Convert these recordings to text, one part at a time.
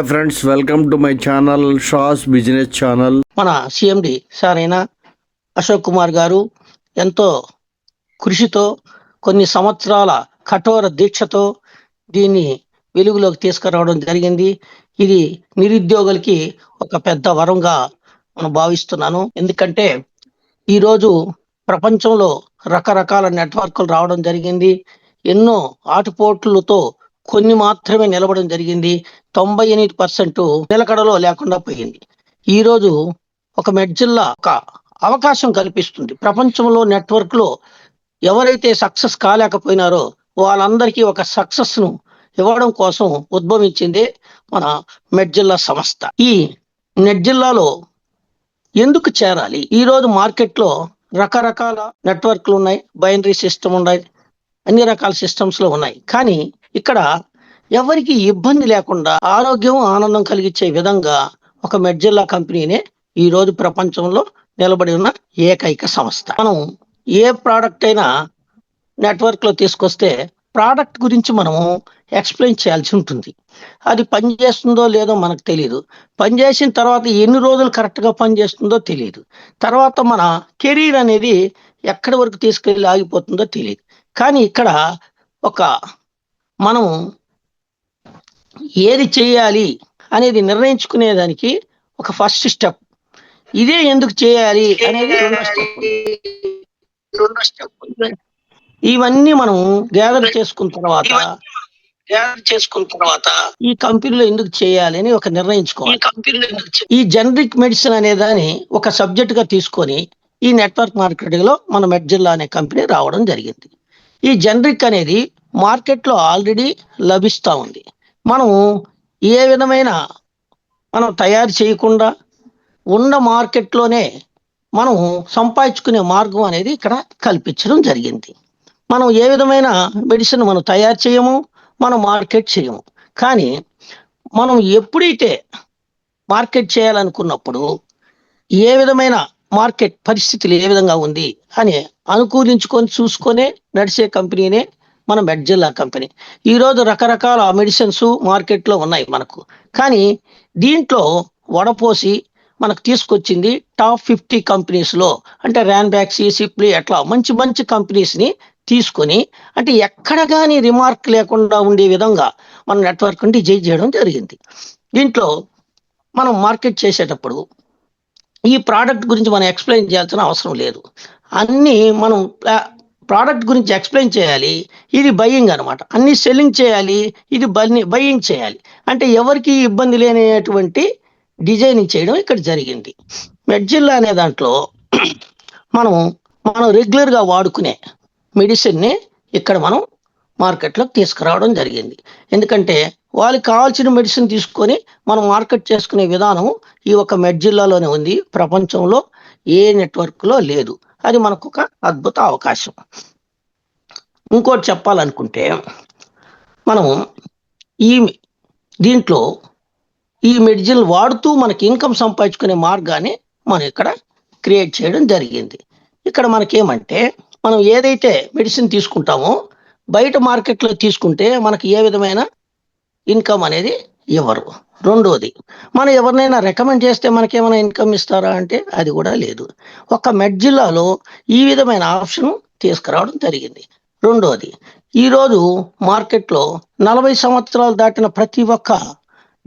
Hi friends welcome to my channel షాస్ business channel మన CMD sir అయిన అశోక్ కుమార్ గారు ఎంతో కృషితో కొన్ని సంవత్సరాల కఠోర దీక్షతో దీన్ని వెలుగులోకి తీసుకురావడం జరిగింది. ఇది నిరుద్యోగులకి ఒక పెద్ద వరంగా మనం భావిస్తున్నాను. ఎందుకంటే ఈరోజు ప్రపంచంలో రకరకాల నెట్వర్క్లు రావడం జరిగింది. ఎన్నో ఆటుపోట్లతో కొన్ని మాత్రమే నిలబడడం జరిగింది. తొంభై ఎనిమిది పర్సెంట్ నిలకడలో లేకుండా పోయింది. ఈరోజు ఒక మెడ్ జిల్లా ఒక అవకాశం కల్పిస్తుంది. ప్రపంచంలో నెట్వర్క్లో ఎవరైతే సక్సెస్ కాలేకపోయినారో వాళ్ళందరికీ ఒక సక్సెస్ను ఇవ్వడం కోసం ఉద్భవించిందే మన మెడ్ జిల్లా సంస్థ. ఈ నెట్ జిల్లాలో ఎందుకు చేరాలి? ఈరోజు మార్కెట్లో రకరకాల నెట్వర్క్లు ఉన్నాయి. బైనరీ సిస్టమ్ ఉన్నాయి. అన్ని రకాల సిస్టమ్స్లో ఉన్నాయి. కానీ ఇక్కడ ఎవరికి ఇబ్బంది లేకుండా ఆరోగ్యం ఆనందం కలిగించే విధంగా ఒక మెడ్జిల్లా కంపెనీనే ఈ రోజు ప్రపంచంలో నిలబడి ఉన్న ఏకైక సంస్థ. మనం ఏ ప్రోడక్ట్ అయినా నెట్వర్క్లో తీసుకొస్తే ప్రోడక్ట్ గురించి మనము ఎక్స్ప్లెయిన్ చేయాల్సి ఉంటుంది. అది పనిచేస్తుందో లేదో మనకు తెలియదు పనిచేసిన తర్వాత ఎన్ని రోజులు కరెక్ట్గా పనిచేస్తుందో తెలియదు తర్వాత మన కెరీర్ అనేది ఎక్కడి వరకు తీసుకెళ్ళి ఆగిపోతుందో తెలియదు కానీ ఇక్కడ ఒక మనం ఏది చేయాలి అనేది నిర్ణయించుకునేదానికి ఒక ఫస్ట్ స్టెప్ ఇదే ఎందుకు చేయాలి అనేది రెండో స్టెప్ ఇవన్నీ మనం గ్యాదర్ చేసుకున్న తర్వాత గ్యాదర్ చేసుకున్న తర్వాత ఈ కంపెనీలో ఎందుకు చేయాలి అని ఒక నిర్ణయించుకోవాలి. ఈ జనరిక్ మెడిసిన్ అనే దాన్ని ఒక సబ్జెక్ట్గా తీసుకొని ఈ నెట్వర్క్ మార్కెటింగ్లో మన మెడ్జిల్లా అనే కంపెనీ రావడం జరిగింది. ఈ జనరిక్ అనేది మార్కెట్లో ఆల్రెడీ లభిస్తూ ఉంది. మనం ఏ విధమైన మనం తయారు చేయకుండా ఉన్న మార్కెట్లోనే మనం సంపాదించుకునే మార్గం అనేది ఇక్కడ కల్పించడం జరిగింది. మనం ఏ విధమైన మెడిసిన్ మనం తయారు చేయము మనం మార్కెట్ చేయము. కానీ మనం ఎప్పుడైతే మార్కెట్ చేయాలనుకున్నప్పుడు ఏ విధమైన మార్కెట్ పరిస్థితులు ఏ విధంగా ఉంది అని అనుకూలించుకొని చూసుకొని నడిచే కంపెనీనే మన మెడ్జిల్లా కంపెనీ. ఈరోజు రకరకాల మెడిసిన్స్ మార్కెట్లో ఉన్నాయి మనకు. కానీ దీంట్లో వడపోసి మనకు తీసుకొచ్చింది టాప్ ఫిఫ్టీ కంపెనీస్లో అంటే ర్యాన్బ్యాక్సీ సిప్లీ అట్లా మంచి మంచి కంపెనీస్ని తీసుకొని అంటే ఎక్కడ కానీ రిమార్క్ లేకుండా ఉండే విధంగా మన నెట్వర్క్ డిజైన్ చేయడం జరిగింది. దీంట్లో మనం మార్కెట్ చేసేటప్పుడు ఈ ప్రోడక్ట్ గురించి మనం ఎక్స్ప్లెయిన్ చేయాల్సిన అవసరం లేదు. అన్నీ మనం ప్రోడక్ట్ గురించి ఎక్స్ప్లెయిన్ చేయాలి ఇది బయ్యింగ్ అనమాట అన్ని సెల్లింగ్ చేయాలి ఇది బన్ని బయ్యింగ్ చేయాలి. అంటే ఎవరికి ఇబ్బంది లేనటువంటి డిజైనింగ్ చేయడం ఇక్కడ జరిగింది. మెడ్జిల్లా అనే దాంట్లో మనం మనం రెగ్యులర్గా వాడుకునే మెడిసిన్ని ఇక్కడ మనం మార్కెట్లోకి తీసుకురావడం జరిగింది. ఎందుకంటే వాళ్ళకి కావాల్సిన మెడిసిన్ తీసుకొని మనం మార్కెట్ చేసుకునే విధానం ఈ ఒక మెడ్జిల్లాలోనే ఉంది. ప్రపంచంలో ఏ నెట్వర్క్లో లేదు. అది మనకు ఒక అద్భుత అవకాశం. ఇంకోటి చెప్పాలనుకుంటే మనం ఈ దీంట్లో ఈ మెడిజిన్ వాడుతూ మనకి ఇన్కమ్ సంపాదించుకునే మార్గాన్ని మనం ఇక్కడ క్రియేట్ చేయడం జరిగింది. ఇక్కడ మనకేమంటే మనం ఏదైతే మెడిసిన్ తీసుకుంటామో బయట మార్కెట్లో తీసుకుంటే మనకి ఏ విధమైన ఇన్కమ్ అనేది ఇవ్వరు రెండోది మనం ఎవరినైనా రికమెండ్ చేస్తే మనకేమైనా ఇన్కమ్ ఇస్తారా అంటే అది కూడా లేదు. ఒక మెడ్ జిల్లాలో ఈ విధమైన ఆప్షన్ తీసుకురావడం జరిగింది. రెండోది ఈరోజు మార్కెట్లో నలభై సంవత్సరాలు దాటిన ప్రతి ఒక్క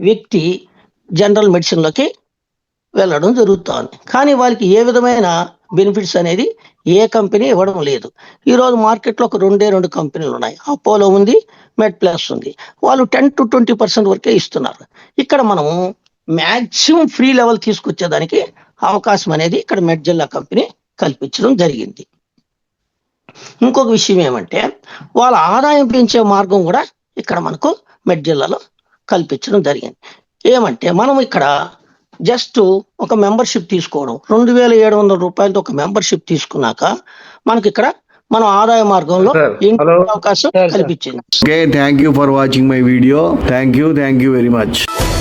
వ్యక్తి జనరల్ మెడిసిన్లోకి వెళ్ళడం జరుగుతోంది. కానీ వాళ్ళకి ఏ విధమైన బెనిఫిట్స్ అనేది ఏ కంపెనీ ఇవ్వడం లేదు. ఈరోజు మార్కెట్లో ఒక రెండే రెండు కంపెనీలు ఉన్నాయి. అపోలో ఉంది మెడ్ ప్లస్ ఉంది. వాళ్ళు టెన్ టు ట్వంటీ పర్సెంట్ వరకే ఇస్తున్నారు. ఇక్కడ మనము మ్యాక్సిమం ఫ్రీ లెవెల్ తీసుకొచ్చేదానికి అవకాశం అనేది ఇక్కడ మెడ్ జిల్లా కంపెనీ కల్పించడం జరిగింది. ఇంకొక విషయం ఏమంటే వాళ్ళ ఆదాయం పెంచే మార్గం కూడా ఇక్కడ మనకు మెడ్ జిల్లాలో కల్పించడం జరిగింది. ఏమంటే మనం ఇక్కడ జస్ట్ ఒక మెంబర్షిప్ తీసుకోవడం రెండు వేల ఏడు వందల రూపాయలతో ఒక మెంబర్షిప్ తీసుకున్నాక మనకి ఇక్కడ మనం ఆదాయ మార్గంలో. అవకాశం. కల్పించింది thank you for watching my video thank you thank you very much